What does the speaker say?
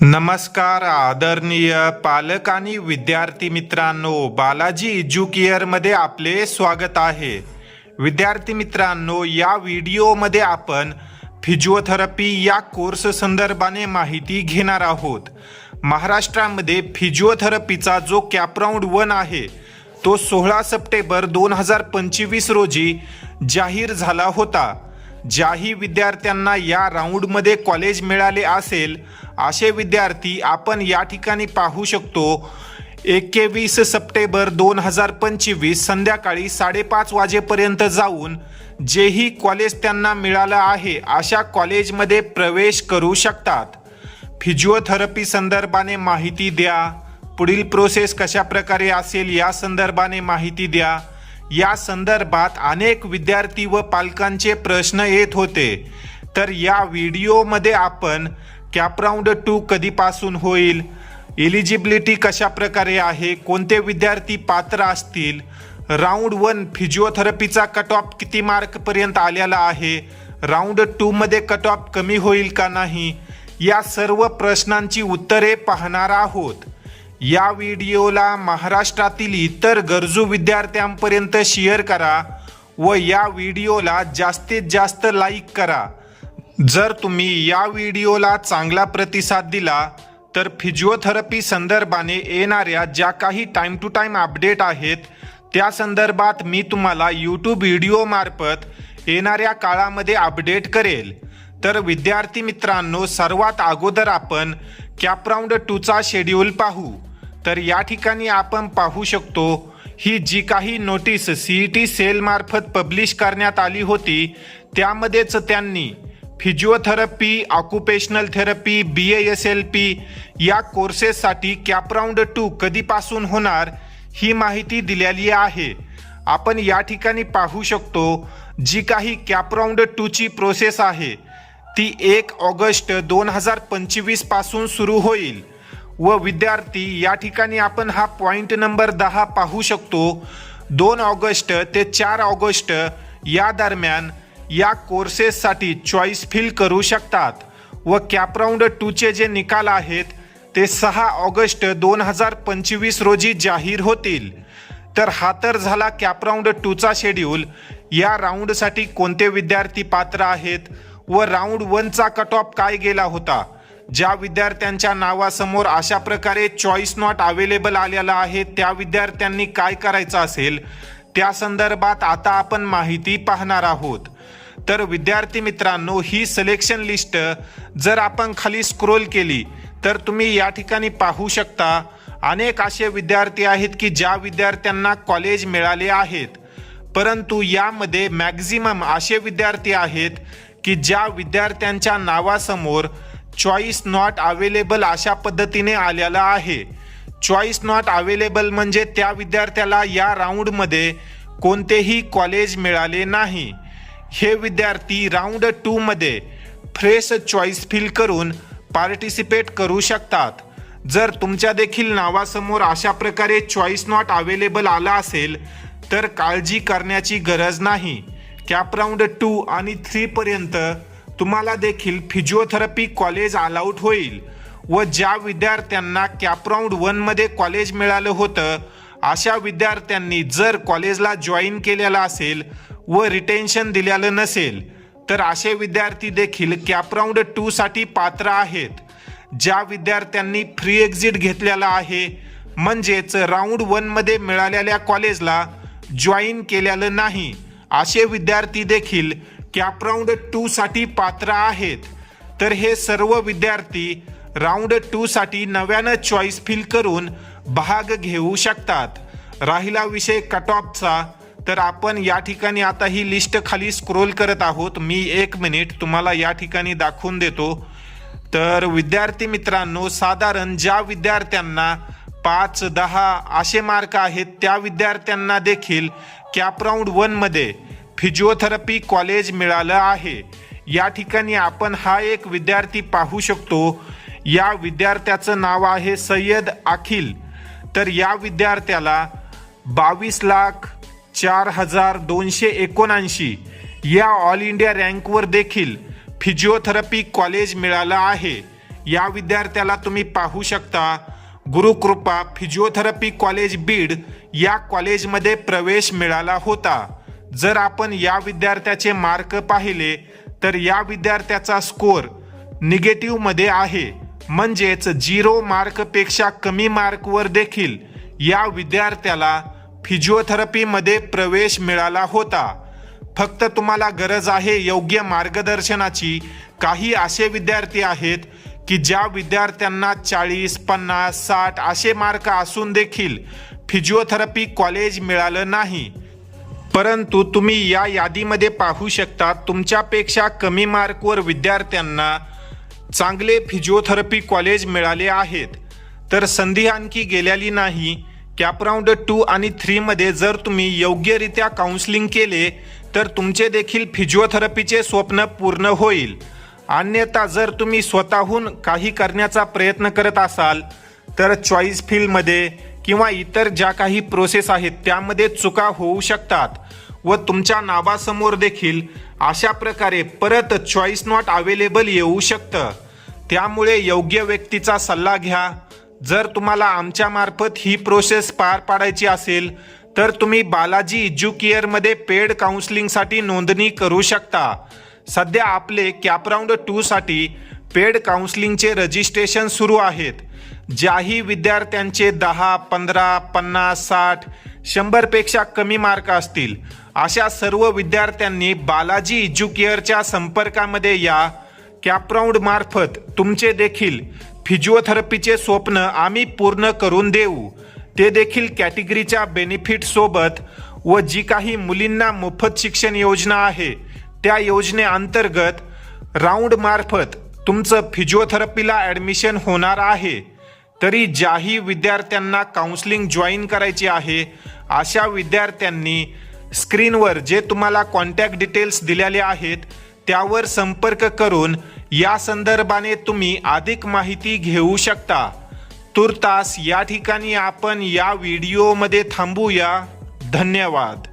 नमस्कार आदरणीय पालक आणि विद्यार्थी मित्रांनो बालाजी एज्युकेअरमध्ये आपले स्वागत आहे. विद्यार्थी मित्रांनो या व्हिडिओमध्ये आपण फिजिओथेरपी या कोर्स संदर्भाने माहिती घेणार आहोत. महाराष्ट्रामध्ये फिजिओथेरपीचा जो कॅपराऊंड वन आहे तो सोळा सप्टेंबर दोन हजार पंचवीस रोजी जाहीर झाला होता. ज्याही विद्यार्थ्यांना या राऊंडमध्ये कॉलेज मिळाले असेल असे विद्यार्थी आपण या ठिकाणी पाहू शकतो एकवीस सप्टेंबर दोन हजार पंचवीस संध्याकाळी साडेपाच वाजेपर्यंत जाऊन जेही कॉलेज त्यांना मिळालं आहे अशा कॉलेजमध्ये प्रवेश करू शकतात. फिजिओथेरपी संदर्भाने माहिती द्या. पुढील प्रोसेस कशा प्रकारे असेल या संदर्भाने माहिती द्या. या संदर्भात अनेक विद्यार्थी व पालकांचे प्रश्न येत होते. तर या व्हिडिओमध्ये आपण कॅपराऊंड टू कधीपासून होईल? एलिजिबिलिटी कशा प्रकारे आहे? कोणते विद्यार्थी पात्र असतील? राऊंड वन फिजिओथेरपीचा कट ऑफ किती मार्कपर्यंत आलेला आहे? राऊंड टूमध्ये कट ऑफ कमी होईल का नाही? या सर्व प्रश्नांची उत्तरे पाहणार आहोत. या व्हिडिओला महाराष्ट्रातील इतर गरजू विद्यार्थ्यांपर्यंत शेअर करा व या व्हिडिओला जास्तीत जास्त लाईक करा. जर तुम्ही या व्हिडिओला चांगला प्रतिसाद दिला तर फिजिओथेरपी संदर्भाने येणाऱ्या ज्या काही टाईम टू टाईम अपडेट आहेत त्या संदर्भात मी तुम्हाला यूट्यूब व्हिडिओमार्फत येणाऱ्या काळामध्ये अपडेट करेल. तर विद्यार्थी मित्रांनो सर्वात अगोदर आपण कॅपराऊंड टूचा शेड्यूल पाहू. तर या ठिकाणी आपण पाहू शकतो ही जी काही नोटीस सी ई टी सेलमार्फत पब्लिश करण्यात आली होती त्यामध्येच त्यांनी physiotherapy occupational therapy B S L P या कोर्सेससाठी कॅपराऊंड टू कधीपासून होणार ही माहिती दिलेली आहे. आपण या ठिकाणी पाहू शकतो जी काही कॅपराऊंड टूची प्रोसेस आहे ती एक ऑगस्ट दोन हजार पंचवीसपासून सुरू होईल. व विद्यार्थी या ठिकाणी आपण हा पॉईंट नंबर दहा पाहू शकतो. दोन ऑगस्ट ते चार ऑगस्ट या दरम्यान या कोर्सेससाठी चॉईस फिल करू शकतात व कॅपराऊंड टूचे जे निकाल आहेत ते सहा ऑगस्ट दोन हजार पंचवीस रोजी जाहीर होतील. तर हा तर झाला कॅपराऊंड टूचा शेड्यूल या राऊंडसाठी कोणते विद्यार्थी पात्र आहेत व राऊंड वनचा कट ऑफ काय गेला होता? ज्या विद्यार्थ्यांच्या नावासमोर अशा प्रकारे चॉईस नॉट अवेलेबल आलेला आहे त्या विद्यार्थ्यांनी काय करायचं असेल? त्या संदर्भात आता आपण माहिती पाहणार आहोत. तर विद्यार्थी मित्रांनो ही सिलेक्शन लिस्ट जर आपण खाली स्क्रोल केली तर तुम्ही या ठिकाणी पाहू शकता अनेक असे विद्यार्थी आहेत की ज्या विद्यार्थ्यांना कॉलेज मिळाले आहेत. परंतु यामध्ये मॅक्झिमम असे विद्यार्थी आहेत की ज्या विद्यार्थ्यांच्या नावासमोर चॉईस नॉट अवेलेबल अशा पद्धतीने आलेला आहे. चॉईस नॉट अवेलेबल म्हणजे त्या विद्यार्थ्याला या राऊंडमध्ये कोणतेही कॉलेज मिळाले नाही. हे विद्यार्थी राऊंड टूमध्ये फ्रेश चॉईस फिल करून पार्टिसिपेट करू शकतात. जर तुमच्या देखील नावासमोर अशा प्रकारे चॉईस नॉट अवेलेबल आला असेल तर काळजी करण्याची गरज नाही. कॅप राऊंड टू आणि थ्रीपर्यंत तुम्हाला देखील फिजिओथेरपी कॉलेज अलाउट होईल. व ज्या विद्यार्थ्यांना कॅपराऊंड वनमध्ये कॉलेज मिळालं होतं अशा विद्यार्थ्यांनी जर कॉलेजला जॉईन केलेलं असेल व रिटेन्शन दिलेलं नसेल तर असे विद्यार्थी देखील कॅपराऊंड टूसाठी पात्र आहेत. ज्या विद्यार्थ्यांनी फ्री एक्झिट घेतलेला आहे म्हणजेच राऊंड वनमध्ये मिळालेल्या कॉलेजला जॉईन केलेलं नाही असे विद्यार्थी देखील कॅपराऊंड टूसाठी पात्र आहेत. तर हे सर्व विद्यार्थी राऊंड टूसाठी नव्यानं चॉईस फिल करून भाग घेऊ शकतात. राहिला विषय कट ऑफचा तर आपण या ठिकाणी आता ही लिस्ट खाली स्क्रोल करत आहोत. मी एक मिनिट तुम्हाला या ठिकाणी दाखवून देतो. तर विद्यार्थी मित्रांनो साधारण ज्या विद्यार्थ्यांना पाच दहा असे मार्क आहेत त्या विद्यार्थ्यांना देखील कॅपराऊंड वनमध्ये फिजिओथेरपी कॉलेज मिळालं आहे. या ठिकाणी आपण हा एक विद्यार्थी पाहू शकतो. या विद्यार्थ्याचं नाव आहे सय्यद अखिल. तर या विद्यार्थ्याला बावीस लाख चार हजार दोनशे एकोणऐंशी या ऑल इंडिया रँकवर देखील फिजिओथेरपी कॉलेज मिळालं आहे. या विद्यार्थ्याला तुम्ही पाहू शकता. गुरुकृपा फिजिओथेरपी कॉलेज बीड या कॉलेजमध्ये प्रवेश मिळाला होता. जर आपण या विद्यार्थ्याचे मार्क पाहिले तर या विद्यार्थ्याचा स्कोर निगेटिव्हमध्ये आहे. म्हणजेच झिरो मार्कपेक्षा कमी मार्कवर देखील या विद्यार्थ्याला फिजिओथेरपीमध्ये प्रवेश मिळाला होता. फक्त तुम्हाला गरज आहे योग्य मार्गदर्शनाची. काही असे विद्यार्थी आहेत की ज्या विद्यार्थ्यांना चाळीस पन्नास साठ असे मार्क असून देखील फिजिओथेरपी कॉलेज मिळालं नाही. परंतु तुम्ही या यादीमध्ये पाहू शकता तुमच्यापेक्षा कमी मार्कवर विद्यार्थ्यांना चांगले फिजिओथेरपी कॉलेज मिळाले आहेत. तर संधी आणखी गेलेली नाही. कॅपराऊंड टू आणि थ्रीमध्ये जर तुम्ही योग्यरित्या काउन्सिलिंग केले तर तुमचे देखील फिजिओथेरपीचे स्वप्न पूर्ण होईल. अन्यथा जर तुम्ही स्वतःहून काही करण्याचा प्रयत्न करत असाल तर चॉईस फील्डमध्ये किंवा इतर ज्या काही प्रोसेस आहेत त्यामध्ये चुका होऊ शकतात व तुमच्या नावासमोर देखील अशा प्रकारे परत चॉईस नॉट अवेलेबल येऊ शकतं. त्यामुळे योग्य व्यक्तीचा सल्ला घ्या. जर तुम्हाला आमच्यामार्फत ही प्रोसेस पार पाडायची असेल तर तुम्ही बालाजी एज्युकेअरमध्ये पेड काउन्सिलिंगसाठी नोंदणी करू शकता. सध्या आपले कॅपराऊंड टूसाठी पेड काउन्सिलिंगचे रजिस्ट्रेशन सुरू आहेत. ज्याही विद्यार्थ्यांचे दहा पंधरा पन्नास साठ शंभरपेक्षा कमी मार्क असतील अशा सर्व विद्यार्थ्यांनी बालाजी एज्युकेअरच्या संपर्कामध्ये या कॅपराऊंड मार्फत तुमचे देखील फिजिओथेरपीचे स्वप्न आम्ही पूर्ण करून देऊ. ते देखील कॅटेगरीच्या बेनिफिटसोबत व जी काही मुलींना मोफत शिक्षण योजना आहे त्या योजनेअंतर्गत राऊंड मार्फत तुमचं फिजिओथेरपीला ॲडमिशन होणार आहे. तरी ज्याही विद्यार्थ्यांना काउन्सिलिंग जॉईन करायची आहे अशा विद्यार्थ्यांनी स्क्रीनवर जे तुम्हाला कॉन्टॅक्ट डिटेल्स दिलेले आहेत त्यावर संपर्क करून या संदर्भाने तुम्ही अधिक माहिती घेऊ शकता. तुर्तास या ठिकाणी आपण या व्हिडिओमध्ये थांबूया. धन्यवाद.